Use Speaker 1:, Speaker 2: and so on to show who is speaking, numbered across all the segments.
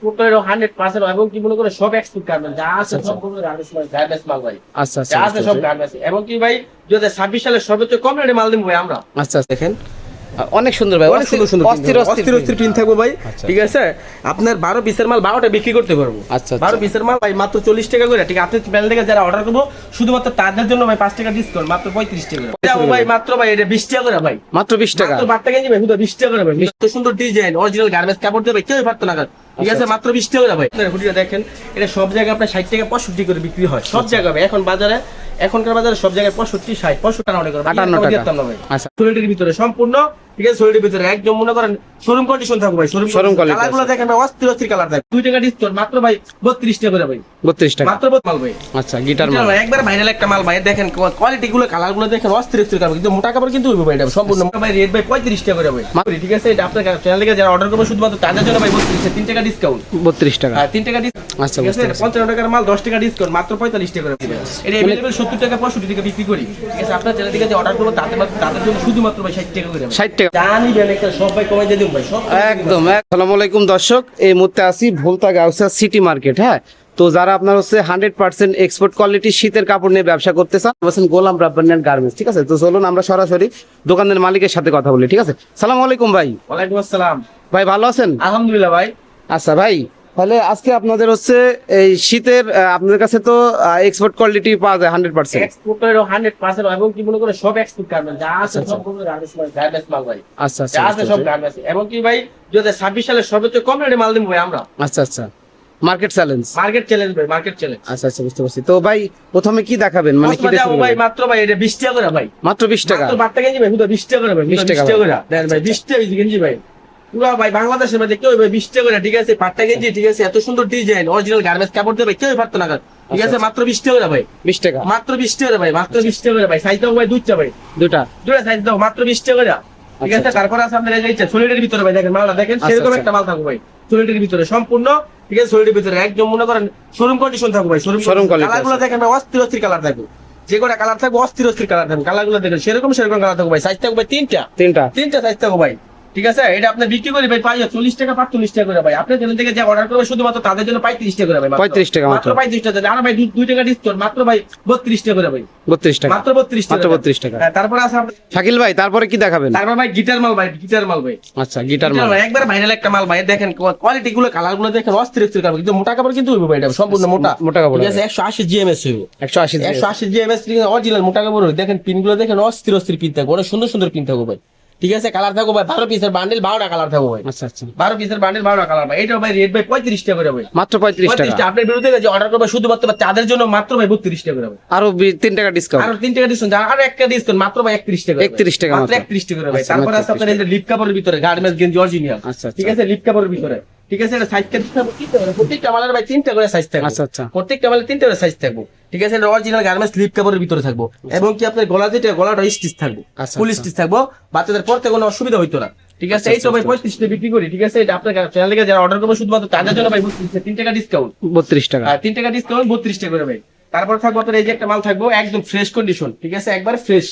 Speaker 1: Export hundred percent এবং কি মনে করে সব এক্সপোর্ট গার্মেন্ট যা আছে
Speaker 2: আচ্ছা।
Speaker 1: সব গার্মেন্টস মাল ভাই।
Speaker 2: আচ্ছা আচ্ছা
Speaker 1: যা আছে সব গার্মেন্টস এবং কি ভাই দু হাজার ছাব্বিশ সালে সর্বোচ্চ কম রেটে মাল দিব ভাই আমরা?
Speaker 2: আচ্ছা দেখেন। অনেক সুন্দর ভাই
Speaker 1: অনেক সুন্দর সুন্দর
Speaker 2: অস্থির
Speaker 1: অস্থির অস্থির প্রিন্ট থাকব ভাই। ঠিক আছে? আপনার বারো পিসের মাল বারোটা বিক্রি করতে পারব।
Speaker 2: আচ্ছা,
Speaker 1: বারো। পিসের মাল ভাই মাত্র চল্লিশ টাকা করে। ঠিক আছে আপনি থেকে যারা অর্ডার করব শুধুমাত্র তাদের জন্য ভাই পাঁচ টাকা ডিসকাউন্ট মাত্র পঁয়ত্রিশ টাকা ভাই মাত্র ভাই এটা বিশ টাকা করে ভাই।
Speaker 2: মাত্র বিশ টাকা।
Speaker 1: মাত্র বারো টাকা নিবে শুধু বিশ টাকা করে ভাই। সুন্দর ডিজাইন অরিজিনাল গার্মেন্টস কাপড় দেবে কেউ পারতো না। ঠিক আছে মাত্র বিশ টাকা আপনার হুডিটা দেখেন এটা সব জায়গায় আপনার ষাট টাকা পঁয়ষট্টি করে বিক্রি হয়। সব জায়গায় ভাই। এখন বাজারে এখনকার বাজারে সব জায়গায় পঁয়ষট্টি ষাট পঁয়ষট্টি টাকা করে
Speaker 2: আটান্ন টাকা।
Speaker 1: ভাই
Speaker 2: আচ্ছা।
Speaker 1: সোয়েটারের ভিতরে সম্পূর্ণ ঠিক আছে? সোয়েটারের ভিতরে একদম মনে করেন শোরুম কন্ডিশন থাকবে ভাই শোরুম
Speaker 2: quality কালারগুলো
Speaker 1: দেখেন ভাই অস্থির অস্থির কালার থাকবে দুই টাকা ডিসকাউন্ট মাত্র ভাই বত্রিশ টাকা করে ভাই।
Speaker 2: বত্রিশ টাকা।
Speaker 1: মাত্র বত্রিশ মাল ভাই
Speaker 2: আচ্ছা গিটার মাল।
Speaker 1: একবার ভাইরাল একটা মাল ভাই দেখেন কোয়ালিটি গুলো কালারগুলো দেখেন অস্থির অস্থির কালার কিন্তু মোটা কাপড় কিন্তু হইবে ভাই এটা সম্পূর্ণ ভাই রেট ভাই পঁয়ত্রিশ টাকা করে ভাই।
Speaker 2: মাত্র।
Speaker 1: ঠিক আছে? এটা আপনার চ্যানেল থেকে যারা অর্ডার করবে শুধুমাত্র তাদের জন্য ভাই বত্রিশ তিন টাকা ডিসকাউন্ট
Speaker 2: বত্রিশ টাকা।
Speaker 1: হ্যাঁ তিন টাকা ডিসকাউন্ট
Speaker 2: আচ্ছা
Speaker 1: ঠিক আছে? পঞ্চান্ন টাকার মাল দশ টাকা ডিসকাউন্ট মাত্র পঁয়তাল্লিশ টাকা করে। এটা এভেলেবেল সত্তর টাকা পঁয়ষট্টি টাকা বিক্রি করি। ঠিক আছে আপনার চ্যানেল থেকে যে অর্ডার করব তাদের তাদের জন্য শুধুমাত্র ভাই ষাট টাকা করে
Speaker 2: ষাট টাকা।
Speaker 1: জানি একটা সব ভাই কমাই দিয়ে ভাই সব
Speaker 2: একদম আসসালামু আলাইকুম দর্শক এই মুহূর্তে আছি ভোলতা গাউসা সিটি মার্কেট হ্যাঁ? তো যারা আপনার হচ্ছে হান্ড্রেড পার্সেন্ট এক্সপোর্ট কোয়ালিটি শীতের কাপড় নিয়ে ব্যবসা করতে চান বলছেন গোলাম রাব্বানিয়ান গার্মেন্টস ঠিক আছে? তো চলুন আমরা সরাসরি দোকানের মালিকের সাথে কথা বলি ঠিক আছে? সালাম আলাইকুম ভাই।
Speaker 1: ওয়ালাইকুম আসসালাম।
Speaker 2: ভাই ভালো আছেন?
Speaker 1: আলহামদুলিল্লাহ ভাই।
Speaker 2: আচ্ছা ভাই তাহলে আজকে আপনাদের হচ্ছে এই শীতের আপনাদের কাছে তো এক্সপোর্ট কোয়ালিটি পাওয়া যায় হান্ড্রেড পার্সেন্ট
Speaker 1: এক্সপোর্টের হান্ড্রেড পার্সেন্ট এবং কি মনে করে সব এক্সপোর্ট গার্মেন্ট যা আছে
Speaker 2: আচ্ছা,
Speaker 1: সব গার্মেন্টস গার্মেন্টস মাল ভাই।
Speaker 2: আচ্ছা আচ্ছা
Speaker 1: যা আছে সব গার্মেন্টস এবং কি ভাই দু হাজার ছাব্বিশ সালে সর্বোচ্চ কম রেটে মাল দিব ভাই আমরা।
Speaker 2: আচ্ছা আচ্ছা। মার্কেট চ্যালেঞ্জ
Speaker 1: মার্কেট চ্যালেঞ্জ ভাই মার্কেট চ্যালেঞ্জ
Speaker 2: আচ্ছা আচ্ছা বুঝতে পারছি। তো ভাই প্রথমে কি দেখাবেন? মানে কি শুরু
Speaker 1: ভাই মাত্র ভাই এটা বিশ টাকা করে ভাই।
Speaker 2: মাত্র বিশ টাকা?
Speaker 1: মাত্র বারো টাকা গেঞ্জি ভাই শুধু বিশ টাকা করে ভাই
Speaker 2: 20 টাকা
Speaker 1: করে। দেন ভাই বিশ টাকা গেঞ্জি ভাই। পুরো ভাই বাংলাদেশের মধ্যে কেউ ভাই বিশ টাকা করে ঠিক আছে পাট্টা গেঞ্জি ঠিক আছে এত সুন্দর ডিজাইন অরিজিনাল গার্মেন্টস কাপড় দেবে কেউ পারতো না ঠিক আছে
Speaker 2: আচ্ছা।
Speaker 1: মাত্র বিশ টাকা ভাই।
Speaker 2: বিশ টাকা।
Speaker 1: মাত্র বিশ টাকা ভাই মাত্র বিশ টাকা ভাই। সাইজ দাও ভাই দুইটা ভাই।
Speaker 2: দুটা
Speaker 1: দুটা সাইজ দাও মাত্র বিশ টাকা ঠিক আছে
Speaker 2: আচ্ছা।
Speaker 1: তারপরে আছে আপনার এই যে সোলিডের ভিতরে ভাই দেখেন মালটা দেখেন
Speaker 2: আচ্ছা,
Speaker 1: সেরকম
Speaker 2: আচ্ছা।
Speaker 1: একটা মাল থাকবে ভাই। সোলিডের ভিতরে সম্পূর্ণ ঠিক আছে সোলিডের ভিতরে। একদম মনে করেন শোরুম কন্ডিশন থাকবে ভাই
Speaker 2: শোরুমগুলো
Speaker 1: দেখেন ভাই অস্থির অস্থির কালার থাকবে। যে কটা কালার থাকবে অস্থির অস্থির কালার থাকবে। কালারগুলো দেখেন সেরকম সেরকম কালার থাকবে ভাই। সাইজ থাকবে তিনটা।
Speaker 2: তিনটা।
Speaker 1: তিনটা সাইজ থাকবে ভাই। ঠিক আছে? এটা আপনি বিক্রি করে ভাই পাই চল্লিশ টাকা পাঁচচল্লিশ টাকা করে ভাই। আপনার চ্যানেল থেকে যে অর্ডার করবে শুধুমাত্র তাদের জন্য পঁয়ত্রিশ টাকা করে ভাই।
Speaker 2: 35 টাকা মাত্র।
Speaker 1: পঁয়ত্রিশ টাকা। আর ভাই দুই- টাকা ডিসকাউন্ট মাত্র ভাই বত্রিশ টাকা করে ভাই।
Speaker 2: বত্রিশ টাকা।
Speaker 1: মাত্র বত্রিশ টাকা।
Speaker 2: মাত্র 32 টাকা।
Speaker 1: হ্যাঁ, তারপরে আছে
Speaker 2: শাকিল ভাই তারপরে কি দেখাবেন?
Speaker 1: তারপর ভাই গিটার মাল ভাই গিটার মাল ভাই।
Speaker 2: আচ্ছা গিটার মাল।
Speaker 1: একবার ভাইরাল একটা মাল ভাই দেখেন কোয়ালিটি গুলো কালারগুলো দেখেন অস্থির অস্থির কাপড় কিন্তু মোটা কাপড় কিন্তু হইবে ভাই এটা সম্পূর্ণ মোটা।
Speaker 2: মোটা কাপড়
Speaker 1: ঠিক আছে একশো আশি জিএমএস হইবে।
Speaker 2: একশো আশি
Speaker 1: একশো আশি জিএমএস অরিজিনাল মোটা কাপড়। দেখেন পিনগুলো দেখেন অস্থির অস্থির পিন থাকবে অনেক সুন্দর সুন্দর পিন থাকবে ভাই। ঠিক আছে কালার থাকবে ভাই বারো পিসের বান্ডেল বারোটা কালার থাকবে ভাই।
Speaker 2: আচ্ছা আচ্ছা।
Speaker 1: বারো পিসের বান্ডেল বারোটা কালার ভাই এটা ভাই রেট ভাই পঁয়ত্রিশ টাকা করে ভাই।
Speaker 2: মাত্র পঁয়ত্রিশ টাকা?
Speaker 1: আপনার বিরুদ্ধে যে অর্ডার করবে শুধুমাত্র তাদের জন্য মাত্র ভাই বত্রিশ টাকা করে
Speaker 2: আরও তিন টাকা ডিসকাউন্ট
Speaker 1: আরও তিন টাকা ডিসকাউন্ট আরও একটা ডিসকাউন্ট মাত্র ভাই একত্রিশ টাকা
Speaker 2: 31 টাকা
Speaker 1: মাত্র। একত্রিশ টাকা করে ভাই।
Speaker 2: আচ্ছা,
Speaker 1: তারপরে আছে আপনার এই যে লিপ কাপড়ের ভিতরে গার্মেন্টস গেঞ্জি অরিজিনাল
Speaker 2: আচ্ছা
Speaker 1: ঠিক
Speaker 2: আচ্ছা
Speaker 1: আছে লিপ কাপড়ের ভিতরে। ঠিক আছে এটা সাইজ দিতে হবে তিনটা করে প্রত্যেকটা মালের ভাই তিনটা করে সাইজ থাকবে।
Speaker 2: আচ্ছা আচ্ছা।
Speaker 1: প্রত্যেকটা মালের তিনটা করে সাইজ থাকবে। ঠিক আছে? অরিজিনাল গার্মেন্টস লিপ কাপড়ের ভিতরে থাকব। এবং কি আপনার গলা যেটা গলাটা স্টিচ থাকবে।
Speaker 2: আচ্ছা,
Speaker 1: ফুল
Speaker 2: আচ্ছা।
Speaker 1: স্টিচ থাকব। বাচ্চাদের পড়তে কোনো অসুবিধা হইতো না। ঠিক আছে?
Speaker 2: আচ্ছা,
Speaker 1: এই তো ভাই
Speaker 2: আচ্ছা,
Speaker 1: পঁয়ত্রিশ টাকা বিক্রি করি ঠিক আছে? এটা আপনার চ্যানেল থেকে যারা অর্ডার করব শুধুমাত্র তাদের জন্য ভাই তিন টাকা ডিসকাউন্ট
Speaker 2: বত্রিশ টাকা।
Speaker 1: তিন টাকা ডিসকাউন্ট বত্রিশ টাকা করে ভাই। তারপর থাকব আপনার এই যে একটা মাল থাকব একদম ফ্রেশ কন্ডিশন ঠিক আছে? একবার ফ্রেশ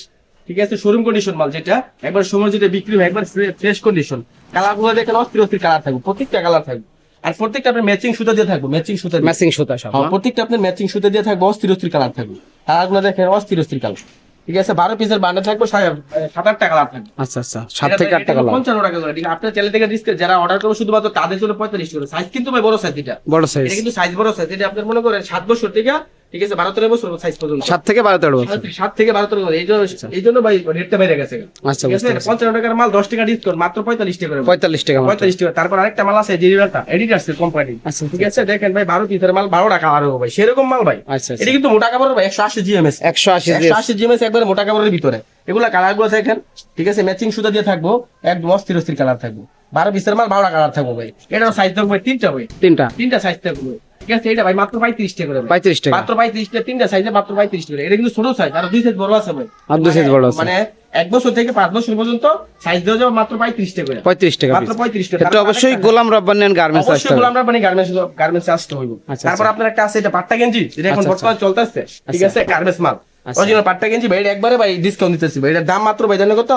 Speaker 1: ঠিক আছে? শোরুম কন্ডিশন মাল যেটা একবার সময় যেটা বিক্রি হয় একবার ফ্রেশ কন্ডিশন কালারগুলো দেখেন অস্থির অস্থির কালার থাকবে প্রত্যেকটা কালার থাকবে। আর প্রত্যেকটা আপনার ম্যাচিং সুতা দিয়ে থাকব ম্যাচিং সুতা
Speaker 2: ম্যাচিং সুতা সব
Speaker 1: হ্যাঁ, প্রত্যেকটা আপনার ম্যাচিং সুতা দিয়ে থাকবে অস্থির অস্থির কালার থাকবে। আরগুলো দেখেন অস্থির অস্থির কালার ঠিক আছে বারো পিসের বান্ডা থাকবে সাত আট টাকা কালার থাকবে।
Speaker 2: আচ্ছা আচ্ছা সাত থেকে আট টাকা লাভ
Speaker 1: পঞ্চান্ন টাকা করে। ঠিক আছে আপনার চ্যানেল থেকে ডিসকাউন্ট যারা অর্ডার করবে শুধুমাত্র তাদের জন্য পঁয়তাল্লিশ টাকা সাইজ কিন্তু ভাই বড় সাইজ এটা।
Speaker 2: বড় সাইজ
Speaker 1: এটা কিন্তু সাইজ বড় সাইজ এটা আপনার মনে করেন সাত বছর থেকে ঠিক আছে বারো তেরো বছর সাইজ পর্যন্ত।
Speaker 2: সাত থেকে বারো তেরো বছর।
Speaker 1: সাত- থেকে বারো তেরো এই জন্য এই জন্য ভাই রেটটা গেছে।
Speaker 2: আচ্ছা।
Speaker 1: পঞ্চান্ন টাকার মাল দশ টাকা ডিসকাউন্ট মাত্র পঁয়তাল্লিশ টাকা
Speaker 2: পঁয়তাল্লিশ টাকা
Speaker 1: পঁয়তাল্লিশ টাকা। তারপর আরেকটা মাল আছে কোম্পানি
Speaker 2: আচ্ছা
Speaker 1: ঠিক আছে দেখেন ভাই বারো পিসের মাল বারো টাকা আরও ভাই সেরকম মাল ভাই।
Speaker 2: আচ্ছা
Speaker 1: এটা
Speaker 2: আচ্ছা
Speaker 1: কিন্তু মোটা কাপড়ের ভাই একশো আশি জিএমএস
Speaker 2: একশো আশি
Speaker 1: একশো আশি জিএমএস একবারে মোটা কাপড়ের ভিতরে। এগুলা কালারগুলো দেখেন। ঠিক আছে ম্যাচিং সুতা দিয়ে থাকব। একদম অস্থির অস্থির কালার থাকব। বারো পিসের মাল বারোটা কালার থাকব ভাই। এটার সাইজ থাকবে ভাই তিনটা ভাই।
Speaker 2: তিনটা।
Speaker 1: তিনটা সাইজ থাকবে ঠিক আছে এটা ভাই মাত্র পঁয়ত্রিশ টাকা করে।
Speaker 2: পঁয়ত্রিশ টাকা।
Speaker 1: মাত্র পঁয়ত্রিশ টাকা তিনটা সাইজে মাত্র পঁয়ত্রিশ টাকা এটা কিন্তু ছোট সাইজ আর দুই সাইজ বড় আছে ভাই।
Speaker 2: আর দুই size বড় আছে।
Speaker 1: মানে এক বছর থেকে পাঁচ বছর পর্যন্ত সাইজ দেওয়া যাবে মাত্র পঁয়ত্রিশ টাকা করে।
Speaker 2: পঁয়ত্রিশ টাকা
Speaker 1: মাত্র। পঁয়ত্রিশ টাকা।
Speaker 2: এটা অবশ্যই গোলাম রব্বানিয়ান গার্মেন্টস আসতে
Speaker 1: গোলাম রাব্বানি গার্মেন্টস গার্মেন্টস আসতে হইব।
Speaker 2: আচ্ছা,
Speaker 1: তারপর
Speaker 2: আচ্ছা।
Speaker 1: আপনার একটা আছে এটা পাট্টা গেঞ্জি। যেটা এখন
Speaker 2: আচ্ছা,
Speaker 1: বর্তমানে চলতেছে। ঠিক। আছে গার্মেন্টস মাল। অরিজিনাল পাট্টা গেঞ্জি ভাই একবারে ভাই ডিসকাউন্ট দিতেছি। ভাই এটার দাম মাত্র ভাই জানেন কত?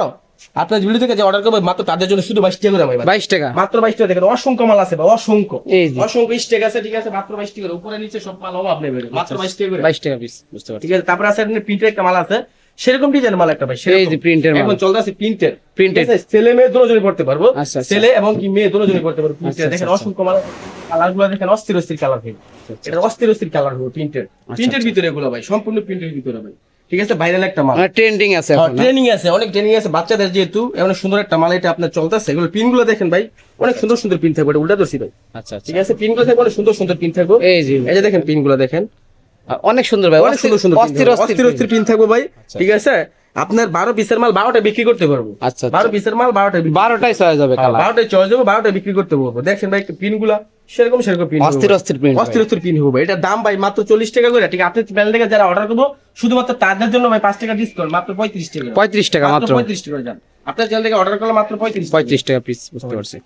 Speaker 1: আপনার ভিডিও থেকে যে অর্ডার করবে মাত্র তাদের জন্য শুধু বাইশ টাকা করে ভাই
Speaker 2: বাইশ টাকা।
Speaker 1: মাত্র বাইশ টাকা দেখেন অসংখ্য মাল আছে ভাই অসংখ্য। অসংখ্য স্টেক আছে ঠিক আছে মাত্র বাইশ টাকা। উপরে নিচে সব মাল অভাব নেবে মাত্র বাইশ টাকা করে।
Speaker 2: বাইশ টাকা পিস বুঝতে পারছি।
Speaker 1: ঠিক আছে তারপরে আছে প্রিন্টের একটা মাল আছে। সেরকম ডিজাইন মাল একটা ভাই
Speaker 2: এই
Speaker 1: সেরকম।
Speaker 2: যে প্রিন্টের
Speaker 1: এখন চলতেছে প্রিন্টের
Speaker 2: Printed।
Speaker 1: ছেলে মেয়ে দুজনে পড়তে পারব।
Speaker 2: আচ্ছা, আচ্ছা।
Speaker 1: ছেলে এবং কি মেয়ে দুজনে পড়তে পারব প্রিন্টের দেখেন
Speaker 2: আচ্ছা,
Speaker 1: অসংখ্য মাল কালারগুলো দেখেন অস্থির অস্থির কালার হবে এটা অস্থির অস্থির কালার হবে প্রিন্টের প্রিন্টের। ভিতরে এগুলো ভাই সম্পূর্ণ প্রিন্টের ভিতরে ভাই। ঠিক আছে ভাইরাল একটা মাল।
Speaker 2: মানে ট্রেন্ডিং আছে
Speaker 1: ট্রেনিং আছে অনেক ট্রেনিং আছে। বাচ্চাদের যেহেতু অনেক সুন্দর একটা মাল এটা আপনার চলতেছে। এগুলো পিনগুলো দেখেন ভাই অনেক সুন্দর সুন্দর পিন থাকবে উল্টা দর্শি ভাই।
Speaker 2: আচ্ছা আচ্ছা।
Speaker 1: ঠিক আছে পিনগুলো থাকবে অনেক সুন্দর সুন্দর পিন থাকবে।
Speaker 2: এই যে
Speaker 1: এই যে দেখেন পিনগুলো দেখেন।
Speaker 2: অনেক সুন্দর ভাই
Speaker 1: অনেক সুন্দর সুন্দর
Speaker 2: অস্থির
Speaker 1: অস্থির
Speaker 2: অস্থির
Speaker 1: অস্থির পিন থাকবে ভাই। ঠিক আছে? আপনার বারো পিসের মাল বারোটা বিক্রি করতে পারব।
Speaker 2: আচ্ছা
Speaker 1: বারো পিসের মাল বারোটা
Speaker 2: বারোটাই ছয় যাবে কালার।
Speaker 1: বারোটায় চয়েস দেবো বারোটা বিক্রি করতে পারব। দেখছেন ভাই পিনগুলা সেরকম সেরকম পিন
Speaker 2: অস্থির অস্থির প্রিন্ট
Speaker 1: অস্থির অস্থির পিন হবে। এটা দাম ভাই মাত্র চল্লিশ টাকা করে। ঠিক আপনি চ্যানেল থেকে যারা অর্ডার করব শুধুমাত্র তাদের জন্য ভাই পাঁচ টাকা ডিসকাউন্ট মাত্র পঁয়ত্রিশ টাকা।
Speaker 2: পঁয়ত্রিশ টাকা মাত্র
Speaker 1: পঁয়ত্রিশ টাকা যান। আপনার চ্যানেল থেকে অর্ডার করলে মাত্র পঁয়ত্রিশ
Speaker 2: পঁয়ত্রিশ টাকা পিস বুঝতে পারছি।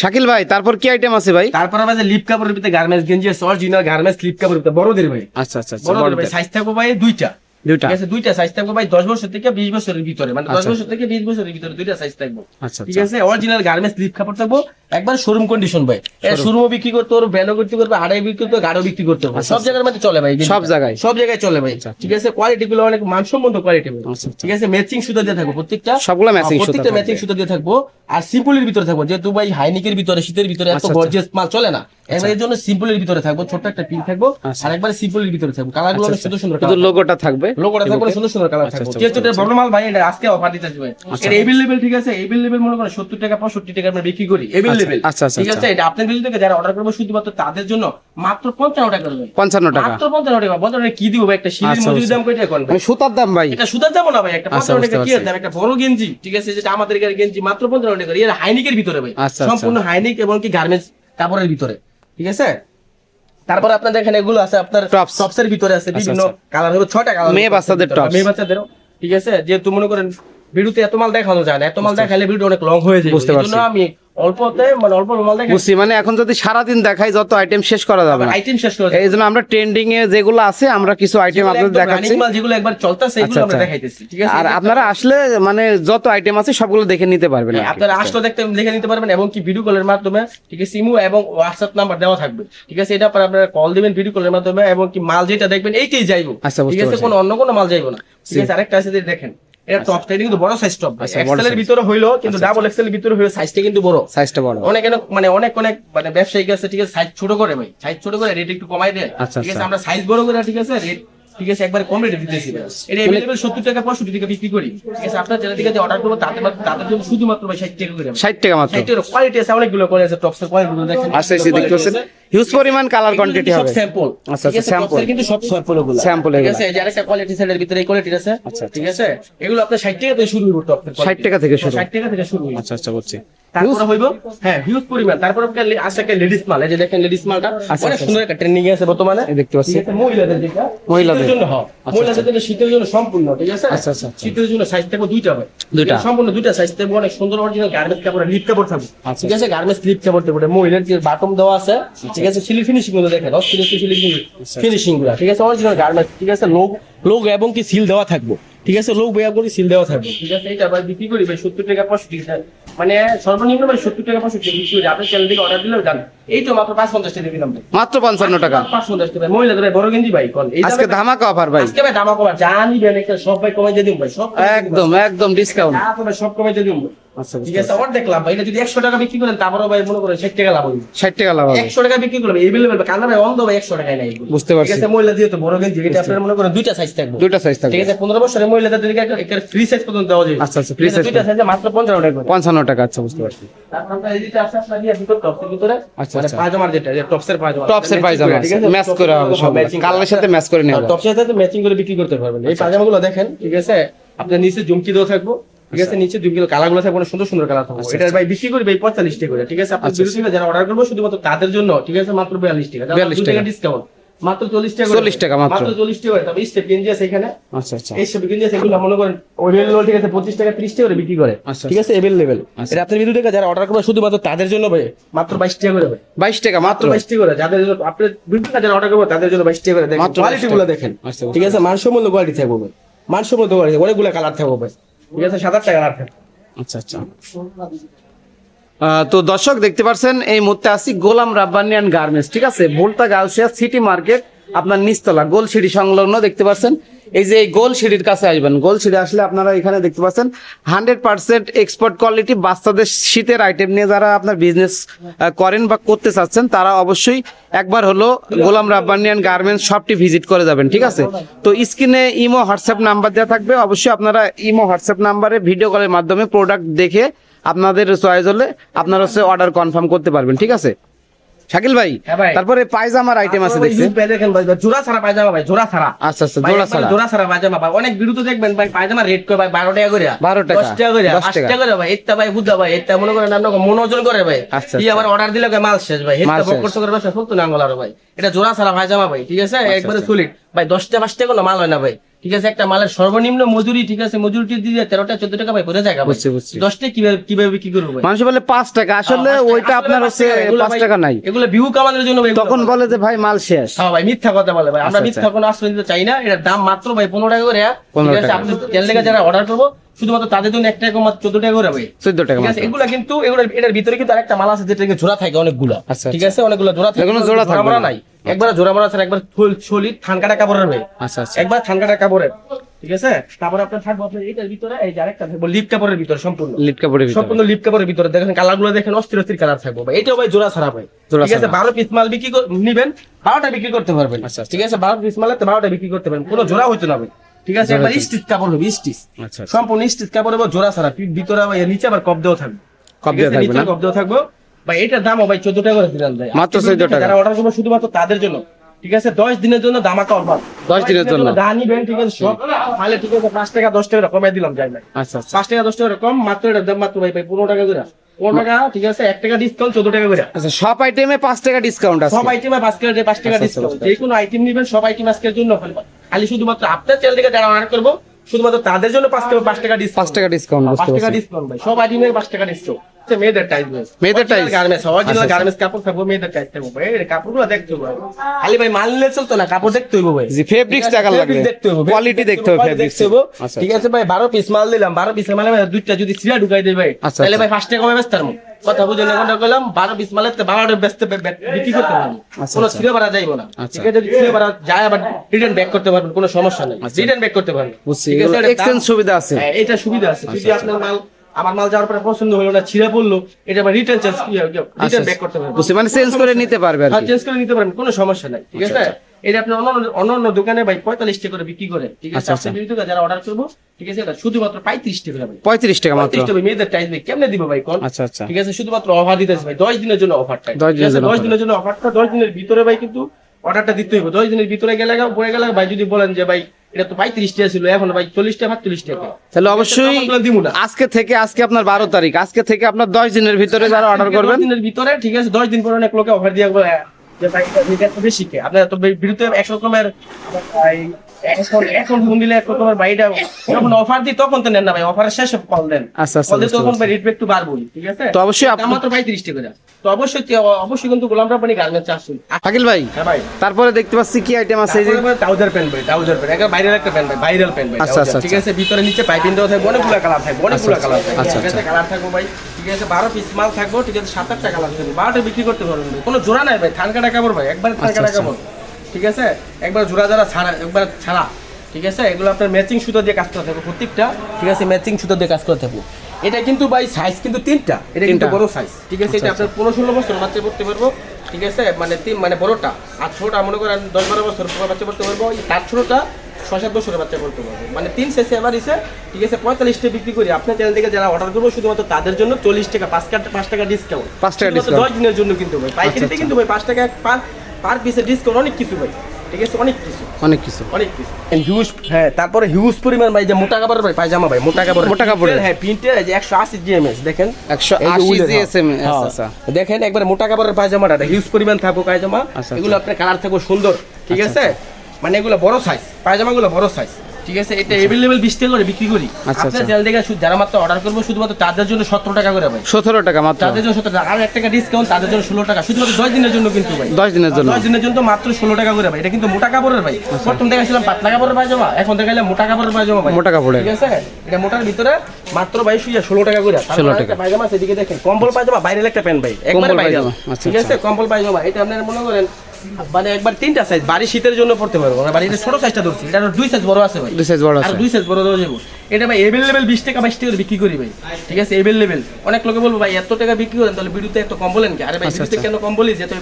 Speaker 2: শাকিল ভাই তারপর কি আইটেম আছে ভাই?
Speaker 1: তারপর আমাদের লিপ কাপড়ের ভিতরে গার্মেন্টস গেঞ্জি আছে অরিজিনাল গার্মেন্টস লিপ কাপড়ের ভিতরে। বড়দের ভাই।
Speaker 2: আচ্ছা আচ্ছা আচ্ছা
Speaker 1: বড়দের ভাই সাইজ থাকবে ভাই দুইটা।
Speaker 2: দুইটা।
Speaker 1: ঠিক আছে দুইটা সাইজ থাকবে ভাই দশ বছর থেকে বিশ বছরের ভিতরে। মানে
Speaker 2: আচ্ছা।
Speaker 1: বছর থেকে বিশ বছরের ভিতরে দুইটা সাইজ থাকবে।
Speaker 2: আচ্ছা
Speaker 1: ঠিক
Speaker 2: আচ্ছা।
Speaker 1: আছে অরিজিনাল গার্মেন্টস লিপ কাপড় থাকব। একবার শোরুম কন্ডিশন ভাই। শোরুমও বিক্রি করতে পারব ব্যানও বিক্রি করবে আড়াই বিক্রি করতে গাড়ো বিক্রি করতে পারব। সব জায়গার মধ্যে চলে ভাই
Speaker 2: সব জায়গায়?
Speaker 1: সব জায়গায় চলে ভাই। ঠিক আছে কোয়ালিটি গুলো অনেক মানসম্মত কোয়ালিটি ভাই। ঠিক আছে ম্যাচিং সুতা দিয়ে থাকব প্রত্যেকটা।
Speaker 2: সবগুলো সুতা
Speaker 1: প্রত্যেকটা
Speaker 2: থাকবে।
Speaker 1: ম্যাচিং সুতা দিয়ে থাকব। আর সিম্পলের ভিতরে থাকব যেহেতু ভাই হাইনিকের ভিতরে শীতের ভিতরে এত। গর্জিয়াস মাল চলে না। এবার এর জন্য সিম্পলের ভিতরে থাকব ছোট্ট একটা পিন থাকব
Speaker 2: আচ্ছা।
Speaker 1: আর একবার সিম্পলের ভিতরে থাকব। কালারগুলো সুন্দর সুন্দর
Speaker 2: শুধু লোগোটা থাকবে
Speaker 1: লোগোটা থাকবে সুন্দর সুন্দর কালার
Speaker 2: আচ্ছা,
Speaker 1: থাকবে।
Speaker 2: আচ্ছা,
Speaker 1: যেহেতু এটা বড় মাল ভাই এটা আজকে অফার দিতে আসবে এটা ঠিক আছে? মনে করেন সত্তর টাকা পঁয়ষট্টি টাকা আমরা বিক্রি করি
Speaker 2: আচ্ছা, আচ্ছা, আচ্ছা,
Speaker 1: ঠিক আছে? এটা ভিডিও থেকে যারা অর্ডার করব শুধুমাত্র তাদের জন্য মাত্র পঞ্চান্ন টাকা করবে
Speaker 2: পঞ্চান্ন টাকা।
Speaker 1: মাত্র পঞ্চান্ন টাকা। পঞ্চান্ন কি দিব ভাই? একটা শিলির
Speaker 2: আচ্ছা,
Speaker 1: মজুরি
Speaker 2: আচ্ছা।
Speaker 1: দাম কয়টা এখন
Speaker 2: সুতার দাম ভাই।
Speaker 1: এটা সুতার যাব না ভাই একটা
Speaker 2: আচ্ছা,
Speaker 1: পঞ্চান্ন টাকা কি দাম? একটা বড় গেঞ্জি ঠিক আছে? যেটা আমাদের গেঞ্জি মাত্র পঞ্চান্ন টাকা এর হাইনিকের ভিতরে ভাই।
Speaker 2: আচ্ছা, আচ্ছা।
Speaker 1: সম্পূর্ণ হাইনিক এবং কি গার্মেন্টস কাপড়ের ভিতরে। ঠিক আছে? তারপরে আপনার এখানে এগুলো আছে আপনার
Speaker 2: টপস
Speaker 1: এর ভিতরে আছে বিভিন্ন
Speaker 2: আচ্ছা।
Speaker 1: কালার হবে ছয়টা কালার
Speaker 2: মেয়ে বাচ্চাদের টপস
Speaker 1: মেয়ে বাচ্চাদের ঠিক আছে? যেহেতু মনে করেন ভিডিওতে এত মাল দেখানো যায় না এত মাল দেখালে ভিডিও অনেক লং হয়ে যায়
Speaker 2: বুঝতে পারছি।
Speaker 1: আমি অল্পতে মানে অল্প মাল
Speaker 2: বুঝছি মানে এখন যদি সারাদিন দেখাই যত আইটেম শেষ করা যাবে
Speaker 1: আইটেম শেষ করে
Speaker 2: এই জন্য আমরা ট্রেন্ডিং এ যেগুলো আছে আমরা কিছু আইটেম আপনাদের দেখাচ্ছি।
Speaker 1: যেগুলো একবার চলতেছে এগুলো
Speaker 2: আচ্ছা,
Speaker 1: আমরা
Speaker 2: আচ্ছা।
Speaker 1: দেখাইতেছি ঠিক আছে?
Speaker 2: আর আপনারা আসলে মানে যত আইটেম আছে সবগুলো দেখে নিতে পারবেন
Speaker 1: আপনারা আসলে দেখতে দেখে নিতে পারবেন এবং কি ভিডিও কলের মাধ্যমে ঠিক আছে ইমো এবং হোয়াটসঅ্যাপ নাম্বার দেওয়া থাকবে ঠিক আছে? এটা পর আপনারা কল দিবেন ভিডিও কলের মাধ্যমে এবং কি মাল যেটা দেখবেন এইটাই যাইবো
Speaker 2: আচ্ছা,
Speaker 1: ঠিক আছে। কোনো অন্য কোনো মাল যাইবো না। ঠিক আছে? আরেকটা আছে দেখেন এটা টপ এটা কিন্তু বড় সাইজ টপ
Speaker 2: আচ্ছা,
Speaker 1: এক্সেল এর ভিতরে হইল কিন্তু ডাবল এক্সেল এর ভিতরে হইল সাইজটা কিন্তু বড়।
Speaker 2: সাইজটা বড়।
Speaker 1: অনেক অনেক মানে অনেক অনেক মানে ব্যবসায়ী আছে ঠিক আছে সাইজ ছোট করে ভাই। সাইজ ছোট করে রেট একটু কমাই দেন
Speaker 2: আচ্ছা,
Speaker 1: ঠিক আছে
Speaker 2: আচ্ছা।
Speaker 1: আমরা সাইজ বড় করে ঠিক আছে রেট ঠিক আছে একবার কম রেটে দিতেছি এটা এভেলেবেল সত্তর টাকা পঁয়ষট্টি টাকা বিক্রি করি। ঠিক আছে আপনার জেলা থেকে যে অর্ডার করব তাতে তাদের জন্য শুধুমাত্র ভাই ষাট টাকা করে ভাই।
Speaker 2: ষাট টাকা মাত্র?
Speaker 1: সাইটের কোয়ালিটি আছে অনেকগুলো করে আছে টপসের কোয়ালিটি দেখেন।
Speaker 2: আচ্ছা আচ্ছা দেখতে পাচ্ছেন হিউজ পরিমাণ কালার কোয়ান্টিটি হবে।
Speaker 1: স্যাম্পল
Speaker 2: আচ্ছা, আচ্ছা, sample।
Speaker 1: কিন্তু সব স্যাম্পলগুলো
Speaker 2: Sample
Speaker 1: ঠিক আছে এই যে কোয়ালিটি সেলের ভিতরে এই কোয়ালিটি আছে।
Speaker 2: আচ্ছা,
Speaker 1: ঠিক আছে এগুলো আপনার 60 টাকা থেকে শুরু হইব টপ
Speaker 2: 60 টাকা থেকে শুরু।
Speaker 1: 60 টাকা থেকে শুরু হইব।
Speaker 2: আচ্ছা আচ্ছা বুঝছি।
Speaker 1: তারপরে হইব হ্যাঁ হিউজ পরিমাণ। তারপরে আপনার আছে একটা লেডিস মাল এই যে দেখেন লেডিস মালটা
Speaker 2: আচ্ছা,
Speaker 1: অনেক
Speaker 2: আচ্ছা,
Speaker 1: সুন্দর একটা ট্রেন্ডিং আছে বর্তমানে।
Speaker 2: দেখতে পাচ্ছি।
Speaker 1: মহিলাদের যেটা।
Speaker 2: মহিলাদের।
Speaker 1: শীতের জন্য হয়। মহিলাদের জন্য শীতের জন্য সম্পূর্ণ ঠিক আছে?
Speaker 2: আচ্ছা, আচ্ছা, আচ্ছা।
Speaker 1: শীতের জন্য সাইজ থাকবে দুইটা হবে
Speaker 2: দুইটা।
Speaker 1: সম্পূর্ণ দুইটা সাইজ থাকবে অনেক সুন্দর অরিজিনাল গার্মেন্টস কাপড় লিপ কাপড় থাকবে।
Speaker 2: আচ্ছা,
Speaker 1: ঠিক আছে? গার্মেন্টস লিপ কাপড় থাকবে মহিলার যে বাটম দেওয়া আছে ঠিক আছে? সিলি ফিনিশিংগুলো দেখেন। অস্থির সিলি ফিনিশিংগুলো ঠিক আছে? অরিজিনাল গার্মেন্টস ঠিক আছে? লোক লোক এবং কি সিল দেওয়া থাকবে। ঠিক আছে লোক ভাই এবং সিল দেওয়া থাকবে। ঠিক আছে এটা ভাই বিক্রি করি ভাই সত্তর টাকা পঁয়ষট্টি টাকা মানে সর্বনিম্ন ভাই সত্তর টাকা পঁয়ষট্টি টাকা বিক্রি করি। আপনার চ্যানেল থেকে অর্ডার দিলেও জান। এই তো মাত্র পাঁচ পঞ্চাশ টাকা দিলাম ভাই।
Speaker 2: মাত্র পঞ্চান্ন টাকা।
Speaker 1: পাঁচ পঞ্চাশ টাকা মহিলাদের ভাই বড় গেঞ্জি ভাই কল এই
Speaker 2: আজকে
Speaker 1: দামে-
Speaker 2: ধামাকা অফার ভাই।
Speaker 1: আজকে ভাই দামা অফার জানি ভাই সব ভাই কমাই দিয়ে দিন ভাই। সব
Speaker 2: একদম একদম ডিসকাউন্ট
Speaker 1: সব কমাই দিয়ে দিন ভাই।
Speaker 2: আচ্ছা
Speaker 1: ঠিক আছে এটা যদি একশো টাকা বিক্রি করেন ভাই মনে করেন ষাট টাকা লাভ হবে
Speaker 2: ষাট টাকা লাভ
Speaker 1: একশো টাকা বিক্রি করবে এভেলেবেল কান্না ভাই অন্ধ ভাই একশো টাকায় নাই
Speaker 2: বুঝতে পারছি।
Speaker 1: ঠিক আছে মহিলা যেহেতু বড় গেঞ্জি এটা আপনার মনে করেন দুইটা সাইজ থাকবে।
Speaker 2: দুইটা সাইজ থাকবে।
Speaker 1: ঠিক আছে পনেরো বছরের মহিলাদের দিকে একটা ফ্রি সাইজ পর্যন্ত দেওয়া যায়।
Speaker 2: আচ্ছা, আচ্ছা, free size
Speaker 1: দুইটা সাইজে মাত্র পঞ্চান্ন টাকা
Speaker 2: পঞ্চান্ন টাকা আচ্ছা বুঝতে পারছি।
Speaker 1: তারপর আপনার এই যেটা আছে আপনার ভিতর টপসের ভিতরে
Speaker 2: আচ্ছা,
Speaker 1: মানে
Speaker 2: আচ্ছা।
Speaker 1: যেটা টপসের
Speaker 2: টপসের ম্যাচ করে হবে সব কালারের সাথে ম্যাচ করে নেওয়া।
Speaker 1: টপসের সাথে ম্যাচিং করে বিক্রি করতে পারবেন। এই পায়জামাগুলো দেখেন ঠিক আছে আপনার নিচে জুমকি দেওয়া থাকব। ঠিক আছে নিচে জুমকি কালারগুলো থাকবে সুন্দর সুন্দর কালার থাকবে।
Speaker 2: আচ্ছা,
Speaker 1: এটা ভাই বিক্রি করবে এই পঁয়তাল্লিশ টাকা করে ঠিক আছে? আপনার
Speaker 2: আচ্ছা,
Speaker 1: বিরুদ্ধে যারা অর্ডার করব শুধুমাত্র তাদের জন্য ঠিক আছে? মাত্র বিয়াল্লিশ টাকা
Speaker 2: 42
Speaker 1: দুই টাকা
Speaker 2: টাকা।
Speaker 1: ডিসকাউন্ট মাত্র চল্লিশ টাকা করে।
Speaker 2: 40 টাকা মাত্র।
Speaker 1: চল্লিশ টাকা তবে স্টেপ গেঞ্জি আছে এখানে।
Speaker 2: আচ্ছা আচ্ছা।
Speaker 1: এই সব গেঞ্জি আছে এগুলো মনে করেন ঠিক আছে? পঁচিশ টাকা ত্রিশ টাকা করে বিক্রি করে।
Speaker 2: আচ্ছা,
Speaker 1: ঠিক আছে? এভেল লেভেল
Speaker 2: আচ্ছা।
Speaker 1: এটা আপনার বিদ্যুৎ থেকে যারা অর্ডার করবে শুধুমাত্র তাদের জন্য ভাই মাত্র বাইশ টাকা করে ভাই।
Speaker 2: বাইশ টাকা মাত্র
Speaker 1: বাইশ টাকা করে। যাদের জন্য আপনার বিভিন্ন যারা অর্ডার করব তাদের জন্য বাইশ টাকা করে। দেখেন কোয়ালিটি গুলো দেখেন।
Speaker 2: আচ্ছা,
Speaker 1: ঠিক আছে? মানসম্মত কোয়ালিটি থাকবে ভাই। মানসম্মত কোয়ালিটি অনেকগুলো কালার থাকবে ভাই।
Speaker 2: আচ্ছা আচ্ছা। তো দর্শক, দেখতে পাচ্ছেন এই মুহূর্তে আছি গোলাম রাব্বানিয়ান গার্মেন্টস, ঠিক আছে? ভোল্টা গাউসিয়া সিটি মার্কেট আপনার নিচতলা, গোল সিঁড়ি সংলগ্ন, দেখতে পাচ্ছেন? এই যে এই গোল সিঁড়ির কাছে আসবেন, গোল সিঁড়ি আসলে আপনারা এখানে দেখতে পাচ্ছেন হান্ড্রেড পার্সেন্ট এক্সপোর্ট কোয়ালিটি বাচ্চাদের শীতের আইটেম নিয়ে যারা আপনার বিজনেস করেন বা করতে চাচ্ছেন, তারা অবশ্যই একবার হলো গোলাম রাব্বানিয়ান গার্মেন্টস শপটি ভিজিট করে যাবেন, ঠিক আছে? তো স্ক্রিনে ইমো, হোয়াটসঅ্যাপ নাম্বার দেওয়া থাকবে, অবশ্যই আপনারা ইমো, হোয়াটসঅ্যাপ নাম্বারে ভিডিও কলের মাধ্যমে প্রোডাক্ট দেখে আপনাদের চয়েস হলে আপনারা হচ্ছে অর্ডার কনফার্ম করতে পারবেন, ঠিক আছে? শাকিল ভাই
Speaker 1: হ্যাঁ
Speaker 2: তারপরে পায়জামার আইটেম আছে দেখছি।
Speaker 1: দেখেন ভাই, জোড়া ছাড়া পায়জামা ভাই জোড়া ছাড়া।
Speaker 2: আচ্ছা আচ্ছা জোড়া
Speaker 1: একবারে
Speaker 2: ছাড়া।
Speaker 1: জোড়া ছাড়া পায়জামা ভাই অনেক বিরুদ্ধে দেখবেন ভাই পায়জামা রেট করে ভাই বারো টাকা করে
Speaker 2: 12 টাকা,
Speaker 1: দশ টাকা করে
Speaker 2: 10 টাকা।
Speaker 1: টাকা করে ভাই এটা ভাই বুদ্ধা ভাই এটা মনে করেন আপনাকে মনোজন করে ভাই।
Speaker 2: আচ্ছা,
Speaker 1: কি
Speaker 2: আচ্ছা।
Speaker 1: আবার অর্ডার দিলে মাল শেষ ভাই এটা
Speaker 2: শেষ।
Speaker 1: বকর সকর ব্যবসা চলতো না আঙ্গলার ভাই। এটা জোড়া ছাড়া পায়জামা ভাই ঠিক আছে? একবারে
Speaker 2: আচ্ছা।
Speaker 1: সলিড ভাই দশটা পাঁচটা কোনো মাল হয় না ভাই। ঠিক আছে একটা মালের সর্বনিম্ন মজুরি ঠিক আছে মজুরিটি দিয়ে তেরোটা চোদ্দ টাকা ভাই পরে যায়
Speaker 2: বুঝছি, বুঝছি।
Speaker 1: দশটা কীভাবে কীভাবে বিক্রি করব
Speaker 2: মানুষ বলে পাঁচ টাকা আসলে
Speaker 1: হ্যাঁ।
Speaker 2: ওইটা আপনার হচ্ছে পাঁচ টাকা নাই
Speaker 1: এগুলো বিহু কামানোর জন্য
Speaker 2: তখন বলে যে ভাই মাল শেষ
Speaker 1: হ্যাঁ ভাই মিথ্যা কথা বলে ভাই আমরা
Speaker 2: আচ্ছা,
Speaker 1: মিথ্যা কোনো আশ্রয় দিতে চাই না এটার দাম মাত্র ভাই পনেরো টাকা করে?
Speaker 2: 15
Speaker 1: ঠিক আছে
Speaker 2: টাকা।
Speaker 1: আপনি যারা অর্ডার করব শুধুমাত্র তাদের জন্য একটা টাকা মাত্র চোদ্দ টাকা করে ভাই
Speaker 2: চোদ্দ টাকা
Speaker 1: ঠিক আছে? এগুলা কিন্তু এগুলোর এটার ভিতরে কিন্তু আরেকটা মাল আছে যেটা জোড়া থাকে অনেকগুলো।
Speaker 2: আচ্ছা,
Speaker 1: ঠিক আছে? অনেকগুলো জোড়া থাকে।
Speaker 2: জোড়া থাকবে
Speaker 1: মারা
Speaker 2: না।
Speaker 1: নাই। একবার জোড়া মারা ছাড়া একবার সলিড থানকাটা কাপড়ের ভাই
Speaker 2: আচ্ছা আচ্ছা।
Speaker 1: একবার থানকাটা কাপড়ের। ঠিক আছে? তারপরে আপনার থাকব আপনার এটার ভিতরে এই যে আরেকটা থাকব লিপ কাপড়ের ভিতরে সম্পূর্ণ।
Speaker 2: লিট কাপড়ের ভিতরে।
Speaker 1: সম্পূর্ণ লিপ কাপড়ের ভিতরে। দেখেন কালারগুলো দেখেন অস্থির অস্থির কালার থাকব। ভাই এটাও ভাই জোড়া ছাড়া ভাই। ঠিক আছে? বারো পিস মাল বিক্রি কর- নিবেন বারোটা বিক্রি করতে পারবেন।
Speaker 2: আচ্ছা, আচ্ছা।
Speaker 1: ঠিক আছে? বারো পিস মালে বারোটা বিক্রি করতে পারবেন। কোনো জোড়া হইতে না ভাই। ঠিক আছে? একবার স্টিচ কাপড় হবে স্টিচ
Speaker 2: আচ্ছা আচ্ছা।
Speaker 1: সম্পূর্ণ স্টিচ কাপড় হবে জোড়া ছাড়া। ভিতরে নিচে আবার কপ দেওয়া থাকবে।
Speaker 2: কপ দেওয়া থাকবে
Speaker 1: কপ দেওয়া থাকবে। ভাই এটার দামও ভাই চোদ্দ টাকা করে দিলাম ভাই
Speaker 2: মাত্র 14 টাকা।
Speaker 1: যারা অর্ডার করব শুধুমাত্র তাদের জন্য। ঠিক আছে? দশ দিনের জন্য দামাকা অফার।
Speaker 2: 10 দিনের জন্য।
Speaker 1: দা নিবেন ঠিক আছে? সব তাহলে ঠিক আছে পাঁচ টাকা দশ টাকা কমাই দিলাম যাই ভাই।
Speaker 2: আচ্ছা আচ্ছা।
Speaker 1: পাঁচ টাকা দশ টাকা কম মাত্র এটার দাম মাত্র ভাই ভাই পনেরো টাকা করে। পনেরো টাকা ঠিক আছে? এক টাকা ডিসকাউন্ট চোদ্দ টাকা করে।
Speaker 2: আচ্ছা সব আইটেমে পাঁচ টাকা ডিসকাউন্ট আছে।
Speaker 1: সব আইটেমে পাঁচ টাকা পাঁচ টাকা ডিসকাউন্ট যে কোনো আইটেম নিবেন সব আইটেম আজকের জন্য। খালি শুধুমাত্র আপনার চ্যানেল থেকে যারা অর্ডার করব শুধুমাত্র তাদের জন্য পাঁচ টাকা পাঁচ টাকা ডিসকাউন্ট
Speaker 2: পাঁচ টাকা ডিসকাউন্ট
Speaker 1: পাঁচ টাকা ডিসকাউন্ট ভাই। সব আইটেমে পাঁচ টাকা ডিসকাউন্ট মেয়েদের
Speaker 2: মেয়েদের?
Speaker 1: গার্মেন্টস
Speaker 2: আচ্ছা,
Speaker 1: অরিজিনাল
Speaker 2: আচ্ছা।
Speaker 1: গার্মেন্টস কাপড় থাকব মেয়েদের থাকব ভাই। কাপড়গুলো দেখতে হবে। ভাই। খালি ভাই মাল নিলে চলতো না কাপড় দেখতে হইব ভাই।
Speaker 2: জি ফেব্রিক্স টাকা লাগবে।
Speaker 1: দেখতে হবে
Speaker 2: কোয়ালিটি দেখতে হবে ফেব্রিক্স
Speaker 1: দেখতে
Speaker 2: আচ্ছা
Speaker 1: ঠিক আছে ভাই বারো পিস মাল দিলাম বারো পিস মালে দুইটা যদি সিরা ঢুকাই দেয় ভাই তাহলে। ভাই পাঁচ টাকা কমে ব্যস্ত কথা বুঝে না করলাম বারো বিশ মালের বারোটা ব্যস্ত বিক্রি করতে পারব।
Speaker 2: আচ্ছা,
Speaker 1: কোনো
Speaker 2: আচ্ছা।
Speaker 1: সিরে বাড়া যাইবো না।
Speaker 2: আচ্ছা।
Speaker 1: ঠিক আছে যদি সিরে বাড়া যায় আবার রিটার্ন ব্যাক করতে পারবেন কোনো সমস্যা নেই।
Speaker 2: আচ্ছা।
Speaker 1: রিটার্ন ব্যাক করতে পারবেন। ঠিক আছে,
Speaker 2: এক্সচেঞ্জ সুবিধা আছে।
Speaker 1: হ্যাঁ, এটা সুবিধা আছে। যদি
Speaker 2: আচ্ছা,
Speaker 1: আপনার মাল আমার মাল যাওয়ার পরে পছন্দ হলো না ছিঁড়ে পড়ল এটা আবার রিটার্ন চার্জ রিটার্ন ব্যাক করতে পারবেন
Speaker 2: বুঝছি মানে চেঞ্জ করে নিতে পারবে আর
Speaker 1: হ্যাঁ চেঞ্জ করে নিতে পারেন কোনো সমস্যা নাই ঠিক
Speaker 2: আচ্ছা,
Speaker 1: আছে? এটা আপনি অন্য অন্য দোকানে ভাই পঁয়তাল্লিশ টাকা করে বিক্রি করে ঠিক আছে?
Speaker 2: আচ্ছা,
Speaker 1: আপনি বিরুদ্ধে যারা অর্ডার করব ঠিক আছে? এটা শুধুমাত্র পঁয়ত্রিশ টাকা ভাই।
Speaker 2: পঁয়ত্রিশ টাকা মাত্র।
Speaker 1: টাকা মেয়েদের টাইম ভাই কেমনে দিব ভাই কোন?
Speaker 2: আচ্ছা আচ্ছা।
Speaker 1: ঠিক আছে শুধুমাত্র অফার দিতেছে ভাই দশ দিনের জন্য অফারটা
Speaker 2: 10 দিনের জন্য
Speaker 1: দশ দিনের জন্য অফারটা দশ দিনের ভিতরে ভাই কিন্তু অর্ডারটা দিতে হইব। দশ দিনের ভিতরে গেলে গেলে ভাই যদি বলেন যে ভাই এটা তো পঁয়ত্রিশ টাকা ছিল এখন ভাই চল্লিশটা টাকা চল্লিশ টাকা
Speaker 2: তাহলে অবশ্যই আজকে থেকে আজকে আপনার বারো তারিখ আজকে থেকে আপনার দশ দিনের ভিতরে যারা অর্ডার করবেন।
Speaker 1: দিনের ভিতরে ঠিক আছে দশ দিন পরে অনেক লোকে অফার দিয়ে যে ভাই কে আপনার তো বিরুদ্ধে এক রকমের এখন এখন ফোন দিলে এক রকমের ভাইটা যখন অফার দিই তখন তো নেন না ভাই। অফারের শেষে কল দেন।
Speaker 2: আচ্ছা আচ্ছা
Speaker 1: কল দিয়ে
Speaker 2: বুঝতে
Speaker 1: তখন ভাই রেট একটু বাড়বই ঠিক আছে?
Speaker 2: তো অবশ্যই
Speaker 1: দাম
Speaker 2: আপনি
Speaker 1: মাত্র পঁয়ত্রিশ টাকা তো অবশ্যই অবশ্যই কিন্তু গোলাম রাব্বানি গার্মেন্টস আসুন
Speaker 2: আকিল ভাই
Speaker 1: হ্যাঁ ভাই।
Speaker 2: তারপরে দেখতে পাচ্ছি কি আইটেম আছে এই যে
Speaker 1: ট্রাউজার প্যান্ট ভাই ট্রাউজার প্যান্ট একটা ভাইরাল একটা প্যান্ট ভাই ভাইরাল প্যান্ট ভাই
Speaker 2: আচ্ছা, আচ্ছা,
Speaker 1: ঠিক আছে? ভিতরে নিচে পাইপিং দেওয়া থাকবে অনেকগুলো কালার থাকবে অনেকগুলো
Speaker 2: আচ্ছা,
Speaker 1: কালার থাকবে
Speaker 2: আচ্ছা,
Speaker 1: ঠিক আছে কালার থাকবে ভাই ঠিক আছে? বারো পিস মাল থাকব ঠিক আছে? সাত আটটা কালার থাকবে। বারোটা বিক্রি করতে পারবেন কোনো জোড়া নাই ভাই থানকাটা কাপড় ভাই একবার থানকাটা
Speaker 2: আচ্ছা।
Speaker 1: কাপড় ঠিক আছে? একবার জোড়া জোড়া ছাড়া একবার ছাড়া ঠিক আছে? এগুলো আপনার ম্যাচিং সুতো দিয়ে কাজ করতে থাকবে প্রত্যেকটা ঠিক আছে? ম্যাচিং সুতো দিয়ে কাজ করতে থাকবে। এটা কিন্তু ভাই সাইজ কিন্তু তিনটা এটা কিন্তু বড় সাইজ ঠিক আছে? এটা
Speaker 2: আচ্ছা,
Speaker 1: আপনার পনেরো ষোলো বছর বাচ্চা পড়তে পারব ঠিক আছে? মানে তিন মানে বড়টা আর ছোটটা মনে করেন দশ বারো বছর বাচ্চা পড়তে পারব এই তার ছোটটা ছয় সাত বছরের বাচ্চা পড়তে পারব মানে তিন শেষে এবার এসে ঠিক আছে পঁয়তাল্লিশটা বিক্রি করি। আপনার চ্যানেল থেকে যারা অর্ডার করব শুধুমাত্র তাদের জন্য চল্লিশ টাকা পাঁচ টাকা পাঁচ টাকা ডিসকাউন্ট
Speaker 2: পাঁচ টাকা।
Speaker 1: দশ দিনের জন্য কিন্তু ভাই। পাইকারিতে
Speaker 2: আচ্ছা।
Speaker 1: কিন্তু ভাই পাঁচ টাকা পার পার পিসে ডিসকাউন্ট অনেক কিছু ভাই। ঠিক আছে অনেক কিছু।
Speaker 2: অনেক কিছু।
Speaker 1: অনেক কিছু। হিউজ হ্যাঁ তারপরে হিউজ পরিমাণ ভাই যে মোটা কাপড়ের ভাই পায়জামা ভাই মোটা কাপড়
Speaker 2: মোটা কাপড়ের।
Speaker 1: হ্যাঁ প্রিন্টের যে একশো আশি জিএমএস দেখেন।
Speaker 2: একশো আশি
Speaker 1: হ্যাঁ।
Speaker 2: আচ্ছা।
Speaker 1: দেখেন একবার মোটা কাপড়ের পায়জামাটা হিউজ পরিমাণ থাকব পায়জামা।
Speaker 2: আচ্ছা,
Speaker 1: এগুলো আপনার কালার থাকব সুন্দর ঠিক
Speaker 2: আচ্ছা,
Speaker 1: আছে? মানে এগুলো বড় সাইজ পায়জামাগুলো বড় সাইজ ঠিক আছে? এটা এভেলেবেল বিশ টাকা করে বিক্রি করি।
Speaker 2: আচ্ছা,
Speaker 1: আপনার
Speaker 2: আচ্ছা।
Speaker 1: চ্যানেল থেকে শুধু যারা মাত্র অর্ডার করব শুধুমাত্র তাদের জন্য সতেরো টাকা করে ভাই।
Speaker 2: সতেরো টাকা মাত্র।
Speaker 1: তাদের জন্য সতেরো টাকা। আর এক টাকা ডিসকাউন্ট তাদের জন্য ষোলো টাকা। শুধুমাত্র দশ দিনের জন্য কিন্তু ভাই।
Speaker 2: দশ দিনের জন্য।
Speaker 1: দশ দিনের জন্য মাত্র ষোলো টাকা করে ভাই। এটা কিন্তু মোটা কাপড়ের ভাই।
Speaker 2: আচ্ছা।
Speaker 1: প্রথম দেখাছিলাম পাতলা কাপড়ের পায়জামা। এখন দেখাইলাম মোটা কাপড়ের পায়জামা ভাই।
Speaker 2: মোটা কাপড়ের।
Speaker 1: ঠিক আছে? এটা মোটার ভিতরে মাত্র ভাই শুয়ে ষোলো টাকা করে।
Speaker 2: 16 টাকা।
Speaker 1: পায়জামা সেদিকে দেখেন। কম্বল পায়জামা বাইরের একটা প্যান্ট ভাই। একবার
Speaker 2: পায়জামা, আচ্ছা,
Speaker 1: ঠিক আছে? কম্বল পায়জামা। এটা আপনারা মনে করেন মানে একবার তিনটা সাইজ বাড়ি শীতের জন্য পড়তে পারব না বাড়িতে ছোট সাইজটা ধরছি এটা দুই সাইজ বড় আছে ভাই।
Speaker 2: দুই সাইজ বড়
Speaker 1: আর
Speaker 2: আছে।
Speaker 1: দুই সাইজ বড় দেওয়া যাব এটা ভাই এভেলেবেল বিশ টাকা বাইশ টাকা করে বিক্রি করি ভাই। ঠিক আছে? এভেলেবেল অনেক লোকে বলব ভাই এত টাকা বিক্রি করেন তাহলে বিরুদ্ধে একটা কম বলেন কি? আরে ভাই
Speaker 2: আচ্ছা,
Speaker 1: বিরুদ্ধে
Speaker 2: আচ্ছা।
Speaker 1: কেন কম বলি? যে তো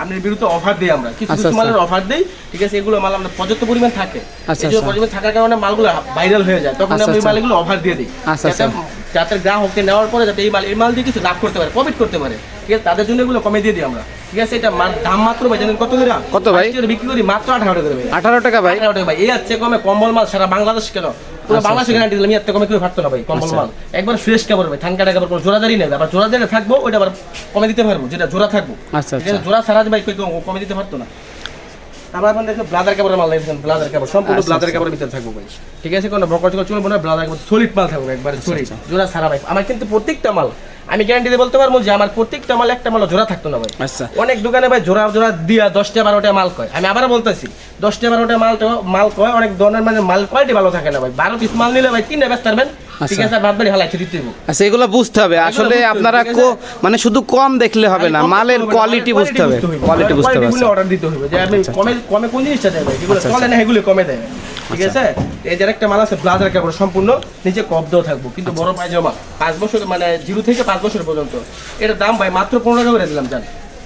Speaker 1: আপনার বিরুদ্ধে অফার দিই আমরা। কিছু
Speaker 2: আচ্ছা,
Speaker 1: কিছু মালের অফার দিই ঠিক আছে? এগুলো মাল আমরা পর্যাপ্ত পরিমাণ থাকে।
Speaker 2: আচ্ছা,
Speaker 1: এই
Speaker 2: আচ্ছা।
Speaker 1: পরিমাণ থাকার কারণে মালগুলো ভাইরাল হয়ে যায়। তখন
Speaker 2: আচ্ছা,
Speaker 1: আমরা
Speaker 2: আচ্ছা।
Speaker 1: মালগুলো অফার দিয়ে দিই।
Speaker 2: আচ্ছা,
Speaker 1: যাতে যাতে গ্রাহককে নেওয়ার পরে যাতে এই মাল এই মাল দিয়ে কিছু লাভ করতে পারে প্রফিট করতে পারে। ঠিক আছে? তাদের জন্য এগুলো কমে দিয়ে দিই আমরা। ঠিক আছে? এটা দাম মাত্র ভাই জানেন কত করে?
Speaker 2: কত ভাই?
Speaker 1: বিক্রি করি মাত্র আঠারো টাকা করে ভাই।
Speaker 2: আঠারো টাকা ভাই?
Speaker 1: আঠারো টাকা ভাই। এই হচ্ছে কমে কম্বল মাল সারা বাংলাদেশ কেন? পুরো
Speaker 2: আচ্ছা,
Speaker 1: বাংলাদেশে গ্যারান্টি দিলাম এর থেকে কমে কেউ না ভাই কম্বল
Speaker 2: আচ্ছা।
Speaker 1: মাল। একবার ফ্রেশ কাপড় ভাই ঠান্ডা কাপড় কোনো জোড়াদারি নেবে আবার জোড়াদারি থাকব ওইটা আবার কমে দিতে পারব যেটা জোড়া থাকব।
Speaker 2: আচ্ছা আচ্ছা।
Speaker 1: জোড়া ছাড়া ভাই কেউ কমে দিতে পারতো না। তারপর কাপড়ের মাল দেখছেন ব্লাজার কাপড় সম্পূর্ণ
Speaker 2: আচ্ছা, আচ্ছা।
Speaker 1: কাপড়ের ভিতরে থাকব ভাই। ঠিক আছে কোনো বকর চকর চলবো না ব্লাজার কাপড় সলিড মাল থাকবে একবার সলিড
Speaker 2: আচ্ছা।
Speaker 1: জোড়া ছাড়া ভাই। আমার কিন্তু প্রত্যেকটা মাল আমি গ্যারান্টি দিয়ে বলতে পারব যে আমার প্রত্যেকটা মাল একটা মাল জোড়া থাকতো না ভাই।
Speaker 2: আচ্ছা।
Speaker 1: অনেক দোকানে ভাই জোড়া জোড়া দিয়া দশটা বারোটা মাল কয়। আমি আবার বলতেছি দশটা বারোটা মাল মাল কয় অনেক ধরনের মানে মাল কোয়ালিটি ভালো থাকে না ভাই। বারো পিস মাল নিলে ভাই তিনটা ব্যস্ত ঠিক
Speaker 2: আচ্ছা।
Speaker 1: আছে বাদ বাড়ি হালাই দিতে
Speaker 2: আচ্ছা এগুলো বুঝতে হবে। আসলে আপনারা মানে শুধু কম দেখলে হবে না মালের
Speaker 1: দেখতে হবে না,
Speaker 2: কোয়ালিটি বুঝতে হবে কোয়ালিটি বুঝতে হবে
Speaker 1: Quality দিতে হবে যে আমি কমে কমে কোন জিনিসটা দেয় ভাই?
Speaker 2: আচ্ছা,
Speaker 1: চলে না এগুলো কমে দেয়। ঠিক আছে? এই যে একটা মাল আছে ব্লাজার কাপড় সম্পূর্ণ নিচে কপ দেওয়া থাকব কিন্তু
Speaker 2: আচ্ছা।
Speaker 1: বড় পায়জামা পাঁচ বছর মানে জিরো থেকে পাঁচ বছর পর্যন্ত। এটার দাম ভাই মাত্র পনেরো টাকা করে দিলাম জান।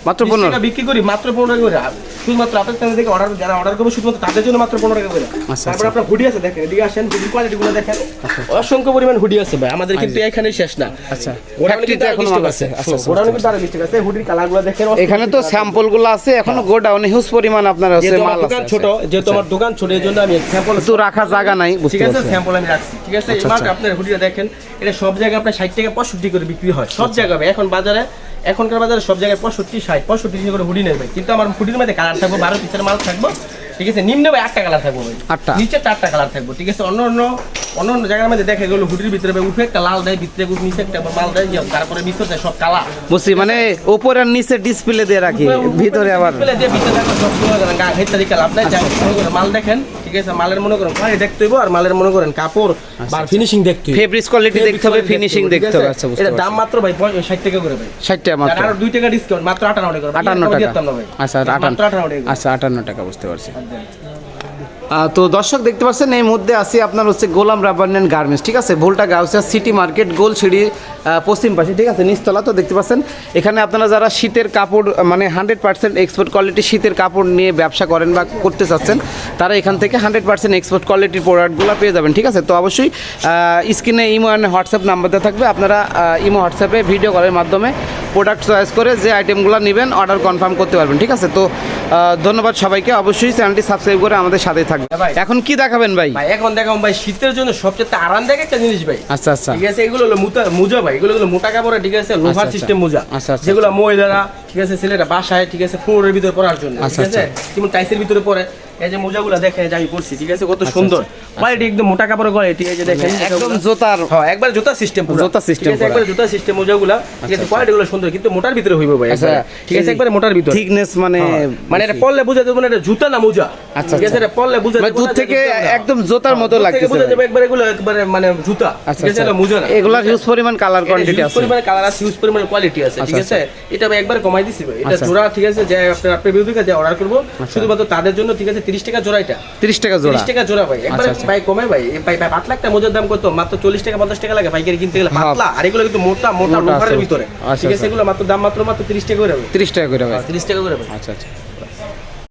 Speaker 2: মাত্র পনেরো।
Speaker 1: টাকা বিক্রি করি মাত্র পনেরো টাকা করে। শুধুমাত্র আপনার চ্যানেল থেকে অর্ডার যারা অর্ডার করবে শুধুমাত্র তাদের জন্য মাত্র পনেরো টাকা করে।
Speaker 2: আচ্ছা,
Speaker 1: তারপর আপনার হুডি আছে দেখেন এদিকে আসেন হুডির কোয়ালিটি গুলো দেখেন। অসংখ্য পরিমাণ হুডি আছে ভাই আমাদের কিন্তু এখানে শেষ না।
Speaker 2: আচ্ছা।
Speaker 1: গোডাউনে কিন্তু আরও
Speaker 2: এখনও
Speaker 1: বিশ
Speaker 2: মাল
Speaker 1: টাকা
Speaker 2: আছে।
Speaker 1: আছে।
Speaker 2: আচ্ছা আচ্ছা,
Speaker 1: গোডাউনে কিন্তু আরও বিশ আছে। হুডির কালারগুলো দেখেন
Speaker 2: এখানে তো স্যাম্পলগুলো আছে এখনও গোডাউনে হিউজ পরিমাণ আপনার
Speaker 1: আমার
Speaker 2: মাল
Speaker 1: দোকান ছোট যেহেতু আমার দোকান ছোট এই জন্য আমি স্যাম্পল
Speaker 2: কিন্তু রাখা জায়গা নাই
Speaker 1: ঠিক আছে স্যাম্পল আমি রাখছি। ঠিক আছে
Speaker 2: আচ্ছা,
Speaker 1: এবার
Speaker 2: আচ্ছা।
Speaker 1: আপনার হুডিটা দেখেন এটা সব জায়গায় আপনার ষাট টাকা পঁয়ষট্টি করে বিক্রি হয়। সব জায়গায় এখন বাজারে এখনকার বাজারে সব জায়গায় পঁয়ষট্টি ষাট পঁয়ষট্টি করে হুডি নেবে। কিন্তু আমার হুডির মধ্যে কালার থাকব বারো পিসের মাল থাকব ঠিক আছে? নিম্নে ভাই আটটা কালার থাকব ভাই।
Speaker 2: আটটা।
Speaker 1: নিচে চারটা কালার থাকব ঠিক আছে? অন্য অন্য অন্য অন্য জায়গার মধ্যে দেখা গেলো হুডির ভিতরে উঠে একটা লাল দেয় ভিতরে নিচে একটা মাল দেয় তারপরে ভিতরে দেয় সব কালার
Speaker 2: বুঝছি মানে উপরে আর নিচে ডিসপ্লে দিয়ে রাখি ভিতরে আবার।
Speaker 1: যে ভিতরে থাকবে সব গা লাভ নাই যাই মাল দেখেন। ঠিক আছে মালের মনে করেন কোয়ালিটি দেখতে হইব আর মালের মনে করেন কাপড় বা ফিনিশিং দেখতে হইব।
Speaker 2: ফেব্রিক্স কোয়ালিটি দেখতে হবে ফিনিশিং দেখতে হবে আচ্ছা
Speaker 1: এটা দাম মাত্র ভাই ষাট টাকা করে ভাই।
Speaker 2: ষাট টাকা মাত্র।
Speaker 1: আর দুই টাকা ডিসকাউন্ট মাত্র আটান্ন টাকা করে।
Speaker 2: আটান্ন
Speaker 1: কমে
Speaker 2: টাকা। আচ্ছা
Speaker 1: মাত্র
Speaker 2: আটান্ন
Speaker 1: আটান্ন টাকা করে।
Speaker 2: আচ্ছা আটান্ন টাকা বুঝতে পারছি। আহ, তো দর্শক দেখতে পাচ্ছেন, এই মধ্যে আছে আপনার হচ্ছে গোলাম রাবার অ্যান্ড গার্মেন্টস, ঠিক আছে? ভোল্টা গাউসিয়া সিটি মার্কেট, গোল সিঁড়ি পশ্চিম পাশে, ঠিক আছে? নিচতলা তো দেখতে পাচ্ছেন। এখানে আপনারা যারা শীতের কাপড় মানে হান্ড্রেড পার্সেন্ট এক্সপোর্ট কোয়ালিটি শীতের কাপড় নিয়ে ব্যবসা করেন বা করতে চাচ্ছেন, তারা এখান থেকে হান্ড্রেড পার্সেন্ট এক্সপোর্ট কোয়ালিটির প্রোডাক্টগুলো পেয়ে যাবেন, ঠিক আছে? তো অবশ্যই স্ক্রিনে ইমো অ্যান্ড হোয়াটসঅ্যাপ নাম্বারটা থাকবে। আপনারা ইমো, হোয়াটসঅ্যাপে ভিডিও কলের মাধ্যমে প্রোডাক্ট চয়েস করে যে আইটেমগুলো নেবেন অর্ডার কনফার্ম করতে পারবেন, ঠিক আছে? তো ধন্যবাদ সবাইকে। অবশ্যই চ্যানেলটি সাবস্ক্রাইব করে আমাদের সাথে থাকবে।
Speaker 1: ভাই।
Speaker 2: এখন কি দেখাবেন ভাই?
Speaker 1: ভাই এখন দেখাম ভাই শীতের জন্য সবচেয়ে আরামদায়ক একটা জিনিস ভাই।
Speaker 2: আচ্ছা আচ্ছা।
Speaker 1: ঠিক আছে এগুলো হলো মুতা মোজা ভাই এগুলো হলো মোটা কাপড়ের ঠিক আছে লোহার
Speaker 2: আচ্ছা।
Speaker 1: সিস্টেম মোজা।
Speaker 2: আচ্ছা, আচ্ছা,
Speaker 1: যেগুলো মহিলারা ঠিক আছে ছেলেরা বাসায় ঠিক আছে ফ্লোরের ভিতরে পড়ার জন্য
Speaker 2: আচ্ছা,
Speaker 1: ঠিক আছে যেমন টাইসের ভিতরে পরে। এই যে মোজাগুলো দেখেন আমি পরছি ঠিক আছে? কত সুন্দর। কোয়ালিটি একদম মোটা কাপড়ের কোয়ালিটি এই যে দেখেন
Speaker 2: আচ্ছা, একদম। জোতার
Speaker 1: হ্যাঁ একবার জুতা সিস্টেম
Speaker 2: জুতা system করা।
Speaker 1: একবার জুতা সিস্টেম মোজাগুলা। ঠিক আছে কোয়ালিটি গুলো সুন্দর কিন্তু মোটার ভিতরে হইবে ভাই
Speaker 2: আচ্ছা
Speaker 1: ঠিক আছে একবারে মোটার ভিতরে।
Speaker 2: থিকনেস মানে
Speaker 1: হ্যাঁ, মানে এটা পড়লে বুঝা যাবে না এটা জুতা না মোজা।
Speaker 2: আচ্ছা,
Speaker 1: ঠিক আছে
Speaker 2: আচ্ছা।
Speaker 1: এটা পড়লে বুঝা
Speaker 2: মানে
Speaker 1: যাবে
Speaker 2: দূর থেকে একদম জোতার মতো লাগতেছে।
Speaker 1: বোঝা যাবে একবারে এগুলো একবারে মানে জুতা।
Speaker 2: আচ্ছা
Speaker 1: ঠিক আছে
Speaker 2: আচ্ছা।
Speaker 1: মোজা না।
Speaker 2: হিউজ পরিমাণ কালার কোয়ান্টিটি আছে।
Speaker 1: পরিমাণে কালার আছে হিউজ পরিমাণে কোয়ালিটি আছে ঠিক
Speaker 2: আচ্ছা,
Speaker 1: আছে? এটা আমি একবার কমাই দিছি ভাই। এটা
Speaker 2: আচ্ছা।
Speaker 1: জোড়া ঠিক আছে যে আপনার বিরুদ্ধে যে অর্ডার করব শুধুমাত্র তাদের জন্য ঠিক আছে? 30 টাকা জোড়া এটা।
Speaker 2: 30 টাকা জোড়া।
Speaker 1: 30 টাকা জোড়া ভাই। একবার
Speaker 2: আচ্ছা, আচ্ছা।
Speaker 1: ভাই কমে ভাই। ভাই ভাই পাতলা একটা মোজার দাম কত? মাত্র 40 টাকা 50 টাকা লাগে পাইকারি কিনতে গেলে।
Speaker 2: হ্যাঁ।
Speaker 1: পাতলা। আর এগুলো কিন্তু মোটা মোটা
Speaker 2: মোটা
Speaker 1: ভিতরে।
Speaker 2: আচ্ছা,
Speaker 1: ঠিক আছে
Speaker 2: আচ্ছা।
Speaker 1: এগুলো মাত্র দাম মাত্র মাত্র 30 টাকা করে হবে
Speaker 2: 30 টাকা করে হবে
Speaker 1: 30 টাকা করে হবে
Speaker 2: আচ্ছা আচ্ছা।